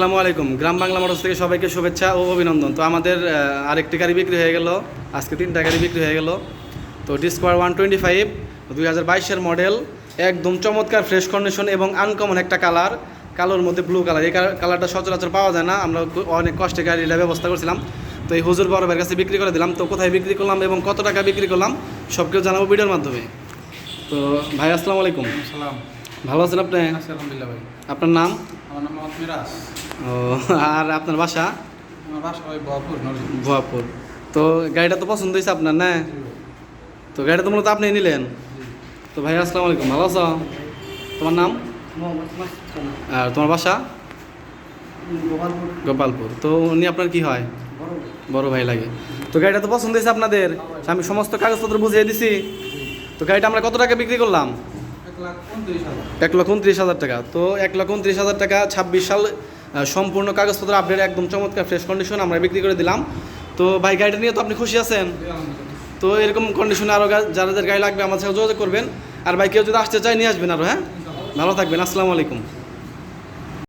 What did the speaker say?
আসসালামু আলাইকুম। গ্রাম বাংলা মোটরস থেকে সবাইকে শুভেচ্ছা ও অভিনন্দন। তো আমাদের আরেকটি গাড়ি বিক্রি হয়ে গেল। আজকে তিনটা গাড়ি বিক্রি হয়ে গেল। তো ডিসকভার ওয়ান টোয়েন্টি ফাইভ দুই হাজার বাইশের মডেল একদম চমৎকার ফ্রেশ কন্ডিশন এবং আনকমন একটা কালার কালোর মধ্যে ব্লু কালার এই কালারটা সচরাচর পাওয়া যায় না। আমরা অনেক কষ্টে গাড়িটা ব্যবস্থা করছিলাম। তো এই হুজুর ভাইয়ের কাছে বিক্রি করে দিলাম। তো কোথায় বিক্রি করলাম এবং কত টাকা বিক্রি করলাম সব কিছু জানাব ভিডিওর মাধ্যমে। তো ভাই, আসসালামু আলাইকুম। সালাম ভালো আছেন আপনি? আলহামদুলিল্লাহ ভাই। আপনার নাম? আমার নাম মোহাম্মদ মিরাজ। ও আর আপনার বাসা? আমার বাসা ভুয়াপুর তো গাড়িটা তো পছন্দ হয়েছে আপনার না? তো গাড়িটা তো মূলত আপনি নিলেন? তো ভাই আসসালামু আলাইকুম ভালো আছো? তোমার নাম? আর তোমার বাসা? গোপালপুর। তো উনি আপনার কি হয়? বড় ভাই। লাগে। তো গাড়িটা তো পছন্দ হয়েছে আপনাদের। আমি সমস্ত কাগজপত্র বুঝিয়ে দিছি। তো গাড়িটা আমরা কত টাকা বিক্রি করলাম? এক লক্ষ উনত্রিশ হাজার টাকা। তো এক লক্ষ উনত্রিশ হাজার টাকা, ছাব্বিশ সাল সম্পূর্ণ কাগজপত্র আপডেট একদম চমৎকার ফ্রেশ কন্ডিশন আমরা বিক্রি করে দিলাম। তো ভাই, গাড়িটা নিয়ে তো আপনি খুশি আছেন? তো এরকম কন্ডিশনে আরও যাদের গাড়ি লাগবে আমার সাথে যোগাযোগ করবেন। আর ভাই, কেউ যদি আসতে চায়, নিয়ে আসবেন আরও হ্যাঁ? ভালো থাকবেন, আসসালামু আলাইকুম।